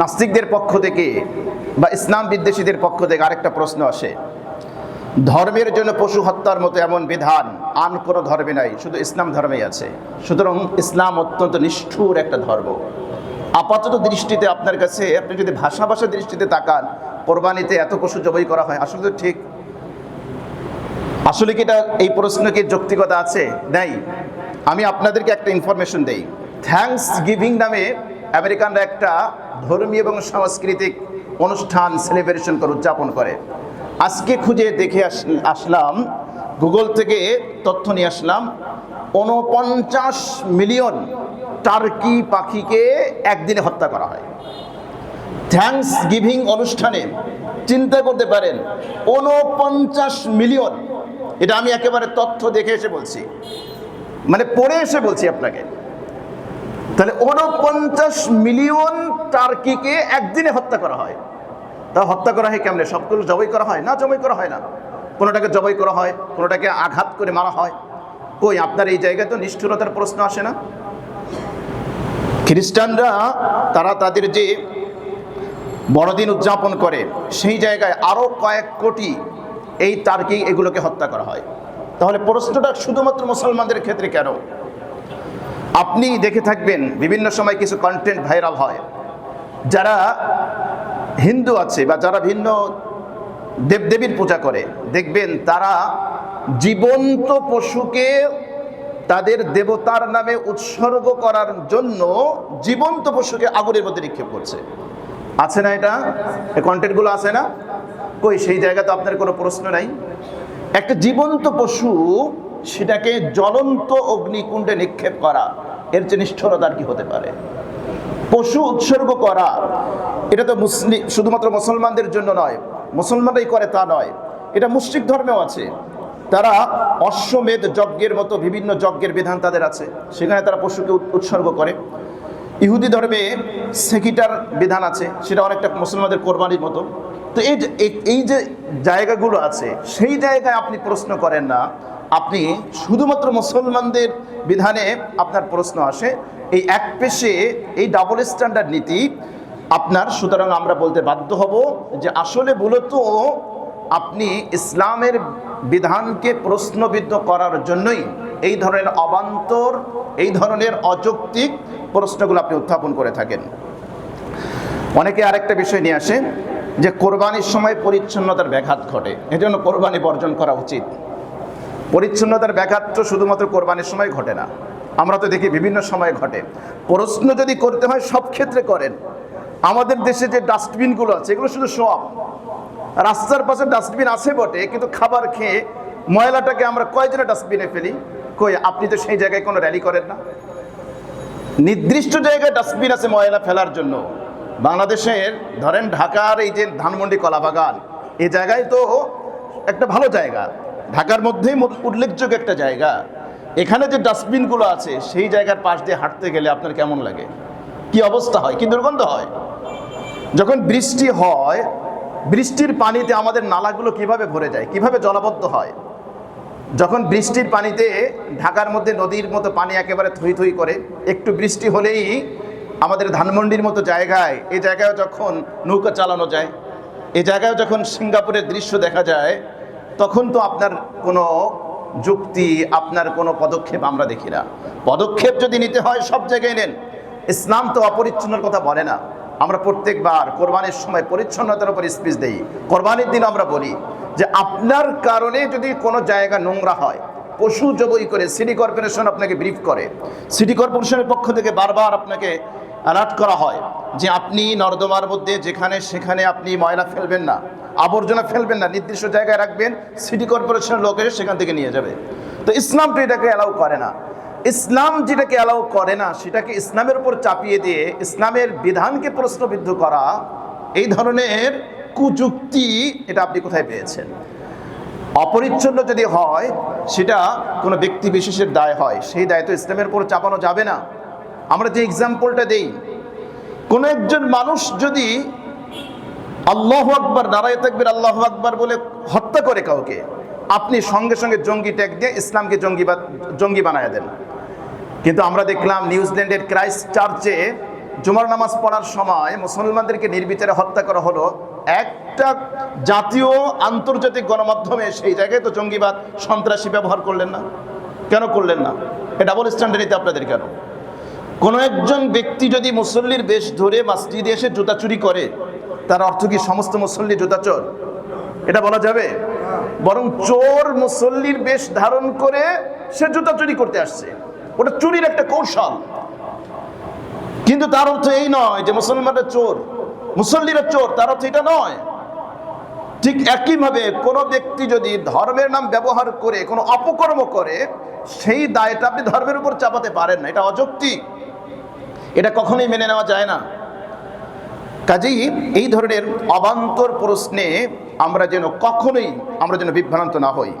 নাস্তিকদের পক্ষ থেকে বা ইসলাম বিদ্বেষীদের পক্ষ থেকে আরেকটা প্রশ্ন আসে। ধর্মের জন্য পশু হত্যার মতো এমন বিধান আন কোনো ধর্মে নাই, শুধু ইসলাম ধর্মেই আছে। সুতরাং ইসলাম অত্যন্ত নিষ্ঠুর একটা ধর্ম। আপাতত দৃষ্টিতে আপনার কাছে, আপনি যদি ভাষা ভাষা দৃষ্টিতে তাকান, কোরবানিতে এত পশু জবাই করা হয়, আসলে ঠিক। আসলে কি এটা, এই প্রশ্ন কি যৌক্তিকতা আছে? নাই। আমি আপনাদেরকে একটা ইনফরমেশন দেই। থ্যাঙ্কস গিভিং নামে আমেরিকানরা একটা ধর্মীয় এবং সাংস্কৃতিক অনুষ্ঠান সেলিব্রেশন করে, উদযাপন করে। আজকে খুঁজে দেখে আস- আসলাম, গুগল থেকে তথ্য নিয়ে আসলাম উনপঞ্চাশ মিলিয়ন টার্কি পাখিকে একদিনে হত্যা করা হয়। থ্যাঙ্কস গিভিং অনুষ্ঠানে চিন্তা করতে পারেন উনপঞ্চাশ মিলিয়ন। এটা আমি একেবারে তথ্য দেখে এসে বলছি। মানে পড়ে এসে বলছি আপনাকে। তাহলে উনপঞ্চাশ মিলিয়ন টার্কিকে একদিনে হত্যা করা হয়। তা হত্যা করা হয় কেমনে? সবগুলো জবাই করা হয় না? জবাই করা হয় না? কোনোটাকে জবাই করা হয়, কোনোটাকে আঘাত করে মারা হয়? কই, আপনার এই জায়গায় তো নিষ্ঠুরতার প্রশ্ন আসে না? খ্রিস্টানরা, তারা তাদের যে বড়দিন উদযাপন করে, সেই জায়গায় আরও কয়েক কোটি এই তার্কি এগুলোকে হত্যা করা হয়। তাহলে প্রশ্নটা শুধুমাত্র মুসলমানদের ক্ষেত্রে কেন? আপনি দেখে থাকবেন বিভিন্ন সময় কিছু কন্টেন্ট ভাইরাল হয়। যারা হিন্দু আছে বা যারা ভিন্ন দেবদেবীর পূজা করে, দেখবেন তারা জীবন্ত পশুকে তাদের দেবতার নামে উৎসর্গ করার জন্য জীবন্ত পশুকে আগুনের মধ্যে নিক্ষেপ করছে। আছে না এটা? কন্টেন্টগুলো আছে না? কই, সেই জায়গা তো আপনার কোনো প্রশ্ন নাই? একটা জীবন্ত পশু সেটাকে জ্বলন্ত অগ্নিকুণ্ডে নিক্ষেপ করা। এর চেয়ে নিষ্ঠুরতার কি হতে পারে? পশু উৎসর্গ করা। এটা তো মুসলিম শুধুমাত্র মুসলমানদের জন্য নয়, মুসলমানরাই করে তা নয়। এটা মুসলিক ধর্মেও আছে। তারা অশ্বমেধ যজ্ঞের মতো বিভিন্ন যজ্ঞের বিধান তাদের আছে। সেখানে তারা পশুকে উৎসর্গ করে। ইহুদি ধর্মে সেকিটার বিধান আছে। সেটা অনেকটা মুসলমানদের কোরবানির মতো। তো এই যে, এই- এই যে জায়গাগুলো আছে, সেই জায়গায় আপনি প্রশ্ন করেন না আপনি শুধুমাত্র মুসলমানদের বিধানে আপনার প্রশ্ন আসে, এই এক পেশে এই ডাবল স্ট্যান্ডার্ড নীতি, আপনার, সুতরাং আমরা বলতে বাধ্য হব যে আসলে মূলত আপনি ইসলামের বিধানকে প্রশ্নবিদ্ধ করার জন্যই এই ধরনের অবান্তর, এই ধরনের অযৌক্তিক প্রশ্নগুলো আপনি উত্থাপন করে থাকেন। অনেকে আরেকটা বিষয় নিয়ে আসে যে কোরবানির সময় পরিচ্ছন্নতার ব্যাঘাত ঘটে, এজন্য কোরবানি বর্জন করা উচিত। পরিচ্ছন্নতার ব্যাঘাত শুধুমাত্র কোরবানির সময় ঘটে না। আমরা তো দেখি বিভিন্ন সময় ঘটে। প্রশ্ন যদি করতে হয়, সব ক্ষেত্রে করেন। আমাদের দেশে যে ডাস্টবিনগুলো আছে, এগুলো শুধু সব। রাস্তার পাশে ডাস্টবিন আছে বটে, কিন্তু খাবার খেয়ে ময়লাটাকে আমরা কয়জনে ডাস্টবিনে ফেলি? কই, আপনি তো সেই জায়গায় কোনো র্যালি করেন না। নির্দিষ্ট জায়গায় ডাস্টবিন আছে ময়লা ফেলার জন্য। বাংলাদেশের, ধরেন ঢাকার এই যে ধানমন্ডি কলাবাগান এই জায়গায় তো একটা ভালো জায়গা। ঢাকার মধ্যেই উল্লেখযোগ্য একটা জায়গা। এখানে যে ডাস্টবিনগুলো আছে, সেই জায়গার পাশ দিয়ে হাঁটতে গেলে আপনার কেমন লাগে? কি অবস্থা হয়? কি দুর্গন্ধ হয়? যখন বৃষ্টি হয়, বৃষ্টির পানিতে আমাদের নালাগুলো কীভাবে ভরে যায়? কীভাবে জলাবদ্ধ হয়? যখন বৃষ্টির পানিতে ঢাকার মধ্যে নদীর মতো পানি একেবারে থই থই করে, একটু বৃষ্টি হলেই আমাদের ধানমন্ডির মতো জায়গায় এই জায়গায় যখন নৌকা চালানো যায় এই জায়গায় যখন সিঙ্গাপুরের দৃশ্য দেখা যায় তখন তো আপনার কোনো যুক্তি, আপনার কোনো পদক্ষেপ আমরা দেখি না। পদক্ষেপ যদি নিতে হয়, সব জায়গায় নেন। ইসলাম তো অপরিচ্ছন্নর কথা বলে না। আমরা প্রত্যেকবার কোরবানির সময় পরিচ্ছন্নতার উপর স্পিচ দেই। কোরবানির দিন আমরা বলি যে, আপনার কারণে যদি কোনো জায়গা নোংরা হয়, পশু জবই করে, সিটি কর্পোরেশন আপনাকে ব্রিফ করে। সিটি কর্পোরেশনের পক্ষ থেকে বারবার আপনাকে অ্যালার্ট করা হয় যে আপনি নর্দমার মধ্যে যেখানে সেখানে আপনি ময়লা ফেলবেন না, আবর্জনা ফেলবেন না, নির্দিষ্ট জায়গায় রাখবেন সিটি কর্পোরেশনের লোক এসে সেখান থেকে নিয়ে যাবে। তো ইসলাম তো এটাকে অ্যালাউ করে না। ইসলাম যেটাকে অ্যালাউ করে না, সেটাকে ইসলামের উপর চাপিয়ে দিয়ে ইসলামের বিধানকে প্রশ্নবিদ্ধ করা, এই ধরনের কুযুক্তি এটা আপনি কোথায় পেয়েছেন? অপরিচ্ছন্ন যদি হয়, সেটা কোনো ব্যক্তি বিশেষের দায় হয়। সেই দায় তো ইসলামের উপর চাপানো যাবে না। আমরা যে এক্সাম্পলটা দেই, কোনো একজন মানুষ যদি আল্লাহ আকবর নারায় থাকবেন আল্লাহ আকবর বলে হত্যা করে কাউকে, আপনি সঙ্গে সঙ্গে জঙ্গি ট্যাগ দিয়ে ইসলামকে জঙ্গি জঙ্গি বানায় দেন। কিন্তু আমরা দেখলাম নিউজিল্যান্ডের ক্রাইস্ট চার্চে জুমার নামাজ পড়ার সময় মুসলমানদেরকে নির্বিচারে হত্যা করা হলো। একটা জাতীয় আন্তর্জাতিক গণমাধ্যমে সেই জায়গায় তো জঙ্গিবাদ, সন্ত্রাসী ব্যবহার করলেন না। কেন করলেন না? এটা ডাবল স্ট্যান্ডার্ড নিতে আপনাদের কেন? কোনো একজন ব্যক্তি যদি মুসল্লির বেশ ধরে মসজিদে এসে জুতা চুরি করে, তার অর্থ কি সমস্ত মুসল্লি জুতা চোর? এটা বলা যাবে? বরং চোর মুসল্লির বেশ ধারণ করে সে জুতা চুরি করতে আসছে। ওটা চুরির একটা কৌশল। কিন্তু তার অর্থ এই নয় যে মুসলমানরা চোর। মুসল্লিরা চোর, তার অর্থ এটা নয়। ঠিক একইভাবে কোনো ব্যক্তি যদি ধর্মের নাম ব্যবহার করে, কোনো অপকর্ম করে, সেই দায়টা আপনি ধর্মের উপর চাপাতে পারেন না। এটা অযৌক্তিক। এটা কখনোই মেনে নেওয়া যায় না। কাজেই এই ধরনের অবান্তর প্রশ্নে আমরা যেন কখনোই, আমরা যেন বিভ্রান্ত না হই।